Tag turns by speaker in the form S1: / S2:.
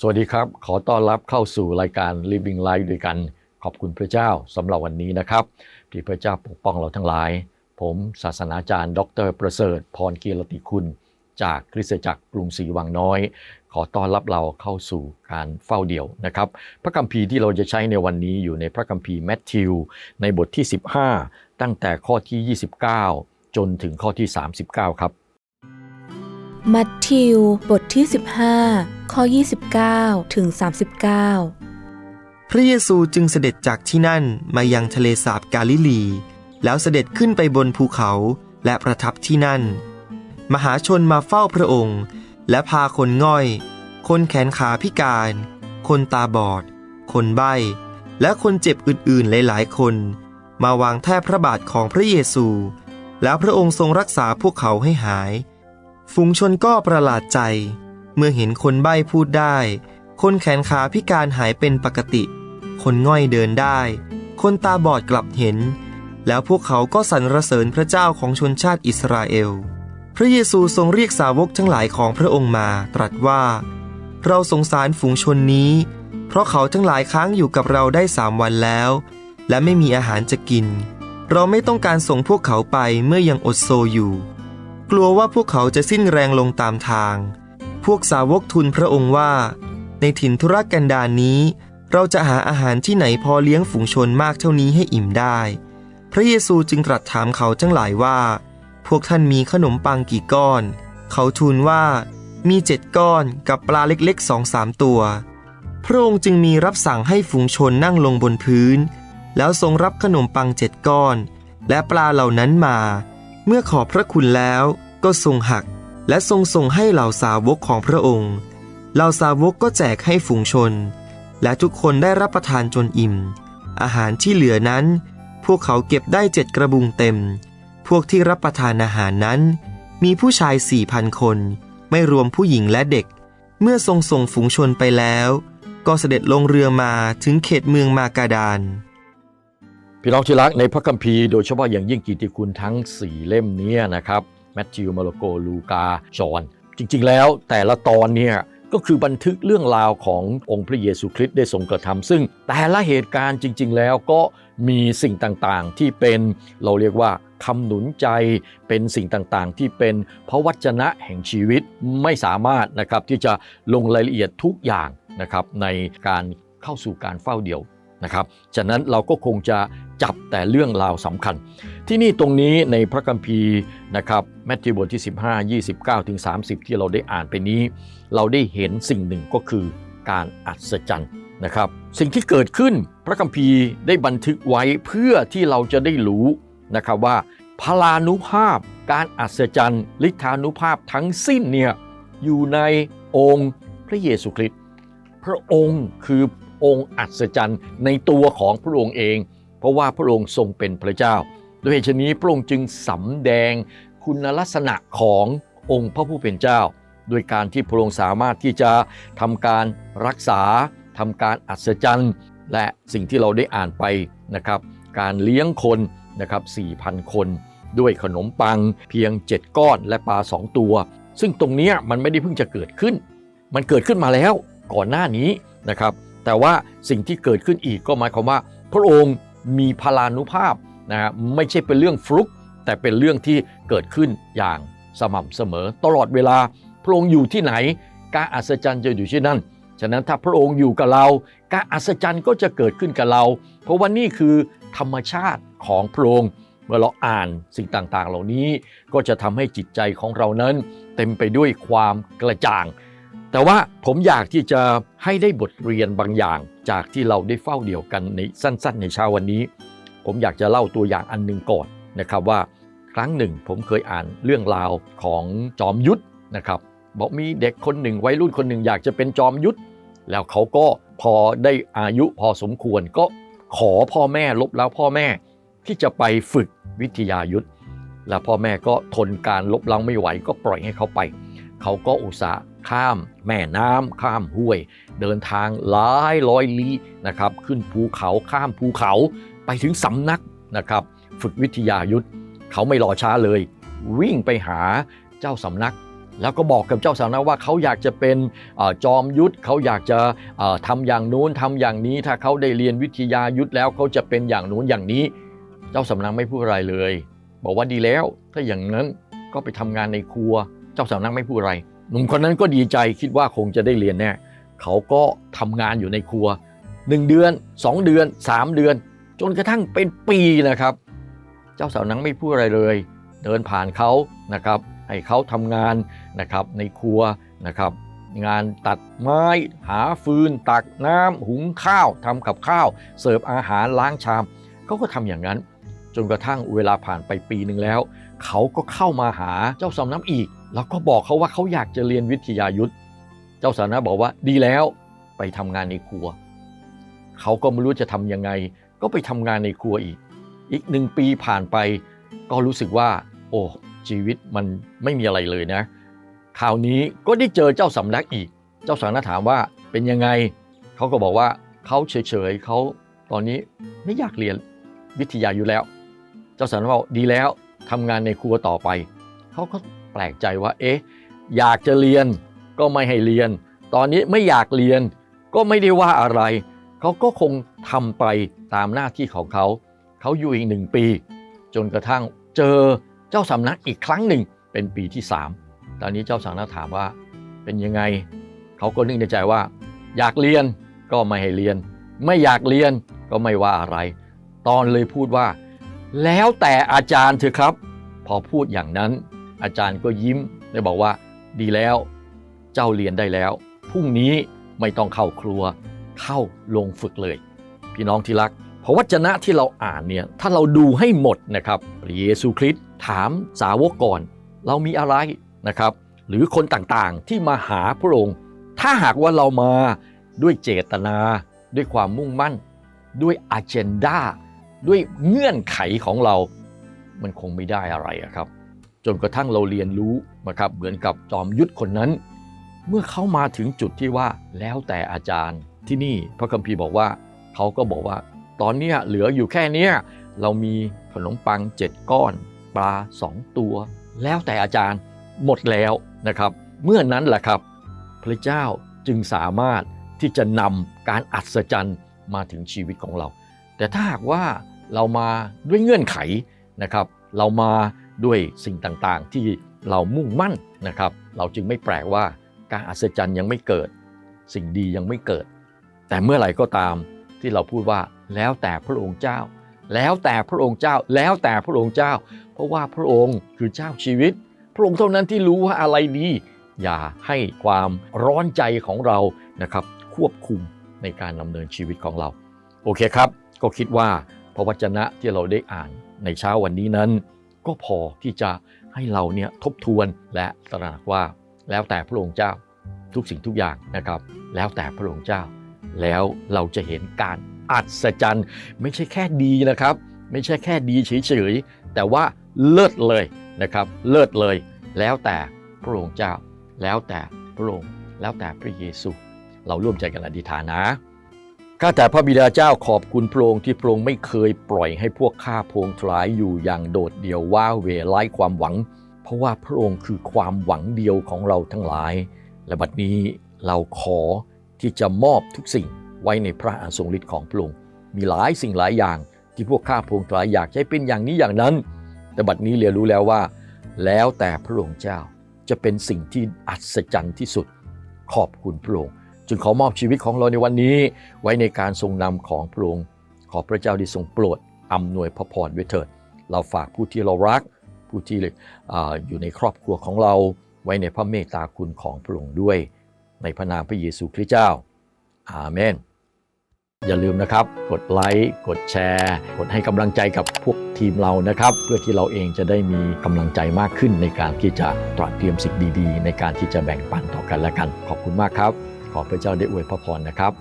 S1: สวัสดีครับ ขอต้อนรับเข้าสู่รายการ Living Life ด้วยกัน ขอบคุณพระเจ้าสำหรับวันนี้นะครับ ที่พระเจ้าปกป้องเราทั้งหลาย ผมศาสนาจารย์ ดร ประเสริฐ พรเกียรติคุณ จากคริสตจักรกรุงศรีวังน้อย ขอต้อนรับเราเข้าสู่การเฝ้าเดี่ยวนะครับ พระคัมภีร์ที่เราจะใช้ในวันนี้อยู่ในพระคัมภีร์แมทธิว ในบทที่ 15 ตั้งแต่ข้อที่ 29 จนถึงข้อที่ 39 ครับ
S2: มัทธิว บทที่ 15 ข้อ 29 ถึง 39
S3: พระเยซูจึงเสด็จจากที่นั่นมายังทะเลสาบกาลิลี แล้วเสด็จขึ้นไปบนภูเขาและประทับที่นั่น มหาชนมาเฝ้าพระองค์ และพาคนง่อย คนแขนขาพิการ คนตาบอด คนใบ้ และคนเจ็บอื่นๆหลายๆ คน มาวางแทบพระบาทของพระเยซู แล้วพระองค์ทรงรักษาพวกเขาให้หาย ฝูงชนก็ประหลาดใจ เมื่อเห็นคนใบ้พูดได้ คนแขนขาพิการหายเป็นปกติ คนง่อยเดินได้ คนตาบอดกลับเห็น แล้วพวกเขาก็สรรเสริญพระเจ้าของชนชาติอิสราเอล พระเยซูทรงเรียกสาวกทั้งหลายของพระองค์มาตรัสว่า เราสงสารฝูงชนนี้ เพราะเขาทั้งหลายค้างอยู่กับเราได้สามวันแล้ว และไม่มีอาหารจะกิน เราไม่ต้องการส่งพวกเขาไปเมื่อยังอดโซอยู่ กลัวว่าพวกเขาจะสิ้นแรงลงตามทาง พวกสาวกทูลพระองค์ว่า ในถิ่นทุรกันดารนนี้ เราจะหาอาหารที่ไหนพอเลี้ยงฝูงชนมากเท่านี้ให้อิ่มได้ พระเยซูจึงตรัสถามเขาทั้งหลายว่า พวกท่านมีขนมปังกี่ก้อน เขาทูลว่า มีเจ็ดก้อนกับปลาเล็กๆสองสามตัว พระองค์จึงมีรับสั่งให้ฝูงชนนั่งลงบนพื้น แล้วทรงรับขนมปังเจ็ดก้อน และปลาเหล่านั้นมา เมื่อขอบพระคุณแล้วก็ทรงหักและทรงส่งให้เหล่าสาวกของพระองค์ เหล่าสาวกก็แจกให้ฝูงชน และทุกคนได้รับประทานจนอิ่ม อาหารที่เหลือนั้น พวกเขาเก็บได้เจ็ดกระบุงเต็ม พวกที่รับประทานอาหารนั้น มีผู้ชายสี่พันคน ไม่รวมผู้หญิงและเด็ก เมื่อทรงส่งฝูงชนไปแล้ว ก็เสด็จลงเรือมาถึงเขตเมืองมากาดาน
S1: พี่น้องที่รักในพระคัมภีร์โดยเฉพาะอย่างยิ่งกิติคุณทั้ง 4 เล่มนี้นะครับแมทธิวมาระโกลูกาจอนจริงๆ แล้วแต่ละตอนเนี่ยก็คือบันทึกเรื่องราวขององค์พระเยซูคริสต์ได้ทรงกระทำซึ่งแต่ละเหตุการณ์จริง ๆ แล้วก็มีสิ่งต่างๆ ที่เป็นเราเรียกว่าคำหนุนใจเป็นสิ่งต่างๆ ที่เป็นพระวจนะแห่งชีวิตไม่สามารถนะครับที่จะลงรายละเอียดทุกอย่างนะครับในการเข้าสู่การเฝ้าเดี่ยว นะครับ ฉะนั้นเราก็คงจะจับแต่เรื่องราวสำคัญ ที่นี่ตรงนี้ในพระคัมภีร์นะครับแมทธิวบทที่ 15 29 ถึง 30 ที่เราได้อ่านไปนี้ เราได้เห็นสิ่งหนึ่งก็คือการอัศจรรย์นะครับ สิ่งที่เกิดขึ้นพระคัมภีร์ได้บันทึกไว้เพื่อที่เราจะได้รู้นะครับว่าพลานุภาพ การอัศจรรย์ฤทธานุภาพทั้งสิ้นเนี่ยอยู่ในองค์พระเยซูคริสต์พระองค์คือ องค์อัศจรรย์ในตัวของพระองค์เอง เพราะว่าพระองค์ทรงเป็นพระเจ้า ด้วยเหตุนี้พระองค์จึงสำแดงคุณลักษณะขององค์พระผู้เป็นเจ้า โดยการที่พระองค์สามารถที่จะทำการรักษาทำการอัศจรรย์ และสิ่งที่เราได้อ่านไปนะครับ การเลี้ยงคนนะครับ4,000 คน ด้วยขนมปังเพียง 7 ก้อนและปลา 2 ตัว ซึ่งตรงนี้มันไม่ได้เพิ่งจะเกิดขึ้น มันเกิดขึ้นมาแล้วก่อนหน้านี้นะครับ แต่ว่าสิ่งที่เกิดขึ้นอีกก็หมายความว่า พระองค์มีพลานุภาพนะฮะไม่ใช่เป็นเรื่องฟลุกแต่เป็นเรื่องที่เกิดขึ้นอย่างสม่ำเสมอ ตลอดเวลาพระองค์อยู่ที่ไหนการอัศจรรย์จะอยู่ที่นั่น ฉะนั้นถ้าพระองค์อยู่กับเราการอัศจรรย์ก็จะเกิดขึ้นกับเรา เพราะว่านี่คือธรรมชาติของพระองค์เมื่อเราอ่านสิ่งต่างๆ เหล่านี้ก็จะทำให้จิตใจของเรานั้น เต็มไปด้วยความกระจ่าง แต่ว่าผมอยากที่จะให้ได้บทเรียนบางอย่างจากที่เราได้เฝ้าเดี่ยวกันในสั้น ๆ ในเช้าวันนี้ ผมอยากจะเล่าตัวอย่างอันหนึ่งก่อนนะครับว่าครั้งหนึ่งผมเคยอ่านเรื่องราวของจอมยุทธนะครับบอกมีเด็กคนหนึ่งวัยรุ่นคนหนึ่งอยากจะเป็นจอมยุทธแล้วเขาก็พอได้อายุพอสมควรก็ขอพ่อแม่ลบแล้วพ่อแม่ที่จะไปฝึกวิทยายุทธแล้วพ่อแม่ก็ทนการลบเล้าไม่ไหวก็ปล่อยให้เขาไป เขาก็อุตส่าห์ ข้ามแม่น้ำข้ามห้วย เดินทางหลายร้อยลี้นะครับ ขึ้นภูเขาข้ามภูเขาไปถึงสำนักนะครับ ฝึกวิทยายุทธเขาไม่รอช้าเลย วิ่งไปหาเจ้าสำนัก แล้วก็บอกกับเจ้าสาวนะว่าเขาอยากจะเป็นอจอมยุทธเขาอยากจะเอ่อทำอย่างนู้นทำอย่างนี้ ถ้าเขาได้เรียนวิทยายุทธแล้วเขาจะเป็นอย่างนู้นอย่างนี้ เจ้าสำนักไม่พูดอะไรเลย บอกว่าดีแล้ว ถ้าอย่างนั้นก็ไปทำงานในครัว เจ้าสำนักไม่พูดอะไร หนุ่มคนนั้นก็ดีใจคิดว่าคงจะได้เรียนแน่เขาก็ทำงานอยู่ในครัว 1 เดือน 2 เดือน 3 เดือน จนกระทั่งเป็นปีนะครับ เจ้าสาวนังไม่พูดอะไรเลย เดินผ่านเขานะครับให้เขาทำงานนะครับในครัวนะครับ งานตัดไม้หาฟืน ตักน้ำหุงข้าวทำกับข้าว เสิร์ฟอาหารล้างชามเขาก็ทำอย่างนั้น จนกระทั่งเวลาผ่านไปปีหนึ่งแล้ว เขาก็เข้ามาหาเจ้าสำนักอีก แล้วก็บอกเขาว่าเขาอยากจะเรียนวิทยายุทธเจ้าสำนักบอกว่าดีแล้วไปทำงานในครัว เขาก็ไม่รู้จะทำยังไง ก็ไปทำงานในครัวอีก อีกหนึ่งปีผ่านไปก็รู้สึกว่า โอ้ชีวิตมันไม่มีอะไรเลยนะคราวนี้ก็ได้เจอเจ้าสำนักอีก เจ้าสำนักถามว่าเป็นยังไง เขาก็บอกว่าเขาเฉยๆเขาตอนนี้ไม่อยากเรียนวิทยาอยู่แล้ว เจ้าสำนักบอกดีแล้วทำงานในครัวต่อไป เขาก็ ปลกใจว่า เอ๊ะ อยากจะเรียนก็ไม่ให้เรียน ตอนนี้ไม่อยากเรียนก็ไม่ได้ว่าอะไร เขาก็คงทำไปตามหน้าที่ของเขา เขาอยู่อีกหนึ่งปี จนกระทั่งเจอเจ้าสำนักอีกครั้งหนึ่งเป็นปีที่ 3 ตอนนี้เจ้าสำนักถามว่าเป็นยังไง เขาก็นึกในใจว่า อยากเรียนก็ไม่ให้เรียน ไม่อยากเรียนก็ไม่ว่าอะไร ตอนเลยพูดว่า แล้วแต่อาจารย์เถอะครับ พอพูดอย่างนั้น อาจารย์ก็ยิ้มได้บอกว่า ดีแล้ว เจ้าเรียนได้แล้ว พรุ่งนี้ไม่ต้องเข้าครัว เข้าลงฝึกเลย พี่น้องที่รักพระวจนะที่เราอ่านเนี่ยถ้าเราดูให้หมดนะครับพระเยซูคริสต์ถามสาวกก่อน เรามีอะไรนะครับ หรือคนต่างๆที่มาหาพระองค์ ถ้าหากว่าเรามาด้วยเจตนา ด้วยความมุ่งมั่น ด้วยอ g e n d a ด้วยเงื่อนไขของเรา มันคงไม่ได้อะไระครับ จนกระทั่งเราเรียนรู้นะครับเหมือนกับจอมยุทธคนนั้น เมื่อเขามาถึงจุดที่ว่าแล้วแต่อาจารย์ที่นี่พระคัมภีร์บอกว่าเขาก็บอกว่าตอนนี้เหลืออยู่แค่นี้เรามีขนมปัง 7 ก้อน ปลา 2 ตัว แล้วแต่อาจารย์หมดแล้วนะครับ เมื่อนั้นแหละครับ พระเจ้าจึงสามารถที่จะนำการอัศจรรย์มาถึงชีวิตของเรา แต่ถ้าหากว่าเรามาด้วยเงื่อนไขนะครับ เรามา ด้วยสิ่งต่างๆ ที่เรามุ่งมั่นนะครับ เราจึงไม่แปลกว่าการอัศจรรย์ยังไม่เกิด สิ่งดียังไม่เกิด แต่เมื่อไหร่ก็ตามที่เราพูดว่าแล้วแต่พระองค์เจ้า แล้วแต่พระองค์เจ้า แล้วแต่พระองค์เจ้า เพราะว่าพระองค์คือเจ้าชีวิต พระองค์เท่านั้นที่รู้ว่าอะไรดี อย่าให้ความร้อนใจของเรานะครับ ควบคุมในการดำเนินชีวิตของเรา โอเคครับ ก็คิดว่าพระวจนะที่เราได้อ่านในเช้าวันนี้นั้น ก็พอที่จะให้เราเนี่ยทบทวนและตระหนักว่า แล้วแต่พระองค์เจ้าทุกสิ่งทุกอย่างนะครับ แล้วแต่พระองค์เจ้า แล้วเราจะเห็นการอัศจรรย์ ไม่ใช่แค่ดีนะครับ ไม่ใช่แค่ดีเฉยๆแต่ว่าเลิศเลยนะครับเลิศเลย แล้วแต่พระองค์เจ้า แล้วแต่พระองค์แล้วแต่พระเยซู เราร่วมใจกันอธิษฐานนะ ข้าแต่พระบิดาเจ้าขอบคุณพระองค์ที่พระองค์ไม่เคยปล่อยให้พวกข้าพงทลายอยู่อย่างโดดเดี่ยวว้าเหวไร้ความหวัง เพราะว่าพระองค์คือความหวังเดียวของเราทั้งหลาย และบัดนี้เราขอที่จะมอบทุกสิ่งไว้ในพระอาทรงฤทธิ์ของพระองค์มีหลายสิ่งหลายอย่างที่พวกข้าพงทลายอยากให้เป็นอย่างนี้อย่างนั้น แต่บัดนี้เรียนรู้แล้วว่า แล้วแต่พระองค์เจ้าจะเป็นสิ่งที่อัศจรรย์ที่สุด ขอบคุณพระองค์ จึงขอมอบชีวิตของเราในวันนี้ไว้ในการทรงนำของพระองค์ขอพระเจ้าได้ทรงโปรดอำนวยพระพรไว้เถิด เราฝากผู้ที่เรารัก ผู้ที่ออยู่ในครอบครัวของเราไว้ในพระเมตตาคุณของพระองค์ด้วย ในพระนามพระเยซูคริสต์เจ้า อาเมน อย่าลืมนะครับ กดไลค์ กดแชร์ กดให้กำลังใจกับพวกทีมเรานะครับ เพื่อที่เราเองจะได้มีกำลังใจมากขึ้นในการที่จะตระเตรียมสิ่งดีๆ ในการที่จะแบ่งปันต่อกันและกัน ขอบคุณมากครับ ขอพระเจ้าได้อวยพระพรนะครับ